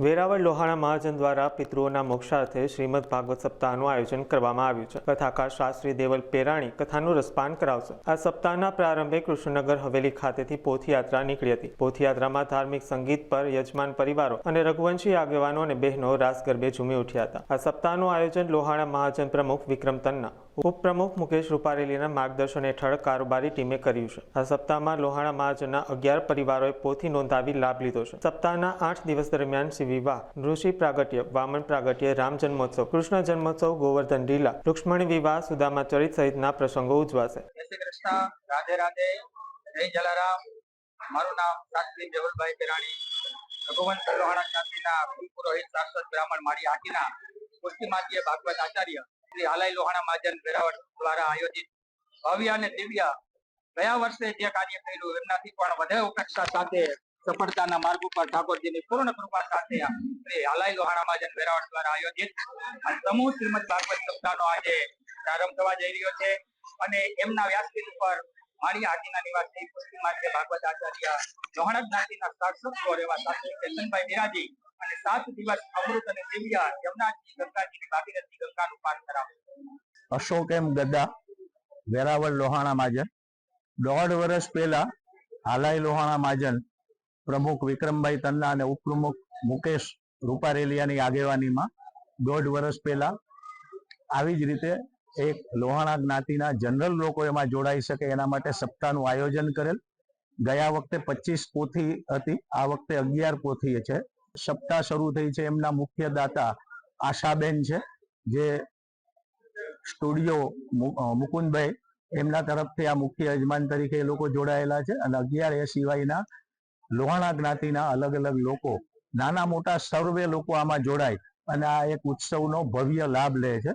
વેરાવળ લોહાણા મહાજન દ્વારા પિતૃઓના મોક્ષાર્થે શ્રીમદ ભાગવત સપ્તાહનું આયોજન કરવામાં આવ્યું છે. કથાકાર શાસ્ત્રી દેવલ પેરાણી કથાનું રસપાન કરાવશે. આ સપ્તાહના પ્રારંભે કૃષ્ણનગર હવેલી ખાતેથી પોથયાત્રા નીકળી હતી. પોથયાત્રામાં ધાર્મિક સંગીત પર યજમાન પરિવારો અને રઘુવંશી આગેવાનો અને બહેનો રાસ ગરબે ઝૂમી ઉઠ્યા હતા. આ સપ્તાહનું આયોજન લોહાણા મહાજન પ્રમુખ વિક્રમ તન્ના, ઉપપ્રમુખ મુકેશ રૂપારેલીના માર્ગદર્શન હેઠળ કારોબારી ટીમે કર્યું છે. આ સપ્તાહમાં લોહાણા મહાજનના અગિયાર પરિવારોએ પોથી નોંધાવી લાભ લીધો છે. સપ્તાહના આઠ દિવસ દરમિયાન શ્રી વિવાહ, ઋષિ પ્રાગટ્ય, વામન પ્રાગટ્ય, રામ જન્મોત્સવ, કૃષ્ણ જન્મોત્સવ, ગોવર્ધન લીલા રૂક્ષ્મણી વિવાહ સુદામા ચરિત સહિતના પ્રસંગો ઉજવાશે. રાધે રાધે, જય જલારામ. મારું નામ શાસ્ત્રી દેવલભાઈ પેરાણી રઘુવંશ લોહાણા જ્ઞાતિના પુરોહિત શાશ્વત બ્રાહ્મણ માળી હાટીના પુષ્ટિમાતીય ભાગવત આચાર્ય શ્રી હાલાઈ લોહાણા મહાજન વેરાવળ દ્વારા આયોજિત ભવ્ય અને દિવ્ય ગયા વર્ષે જે કાર્ય કર્યું એમનાથી પણ વધારે અપેક્ષા સાથે સફળતાના માર્ગ ઉપર ઠાકોરજીની પૂર્ણ કૃપા સાથે શ્રી હાલાઈ લોહાણા મહાજન વેરાવળ દ્વારા આયોજિત સમૂહ શ્રીમદ ભાગવત સપ્તાહનો આજે પ્રારંભ થવા જઈ રહ્યો છે. અને એમના વ્યાસપીઠ ઉપર મારી હાટીના નિવાસી પુષ્ટિમાર્ગે ભાગવત આચાર્ય લોહાણા જ્ઞાતિના શાસક સ્વર એવા શાસ્ત્રી ચેતનભાઈ બિરાજી અને સાત દિવસ અમૃત અને દિવ્ય યમુનાજી ગંગાજીની ભાગીરથી ગંગાનું પાન કરાવ્યું અશોક એમ ગદ્દા વેરાવળ લોહાણા માજન દોઢ વર્ષ પહેલા હાલાઈ લોહાણા માજન પ્રમુખ વિક્રમભાઈ તન્ના અને ઉપપ્રમુખ મુકેશ રૂપારેલિયાની આગેવાનીમાં દોઢ વર્ષ પહેલા આવી જ રીતે એક લોહાણા જ્ઞાતિના જનરલ લોકો એમાં જોડાઈ શકે એના માટે સપ્તાહનું આયોજન કરેલ. ગયા વખતે પચીસ પોથી હતી, આ વખતે અગિયાર પોથી છે. સપ્તાહ શરૂ થઈ છે, એમના મુખ્ય દાતા આશાબેન છે, જે સ્ટુડિયો મુકુંદભાઈ એમના તરફથી આ મુખ્ય યજમાન તરીકે એ લોકો જોડાયેલા છે અને અગિયાર એ સિવાયના લોહાણા જ્ઞાતિના અલગ અલગ લોકો, નાના મોટા સર્વે લોકો આમાં જોડાય અને આ એક ઉત્સવનો ભવ્ય લાભ લે છે.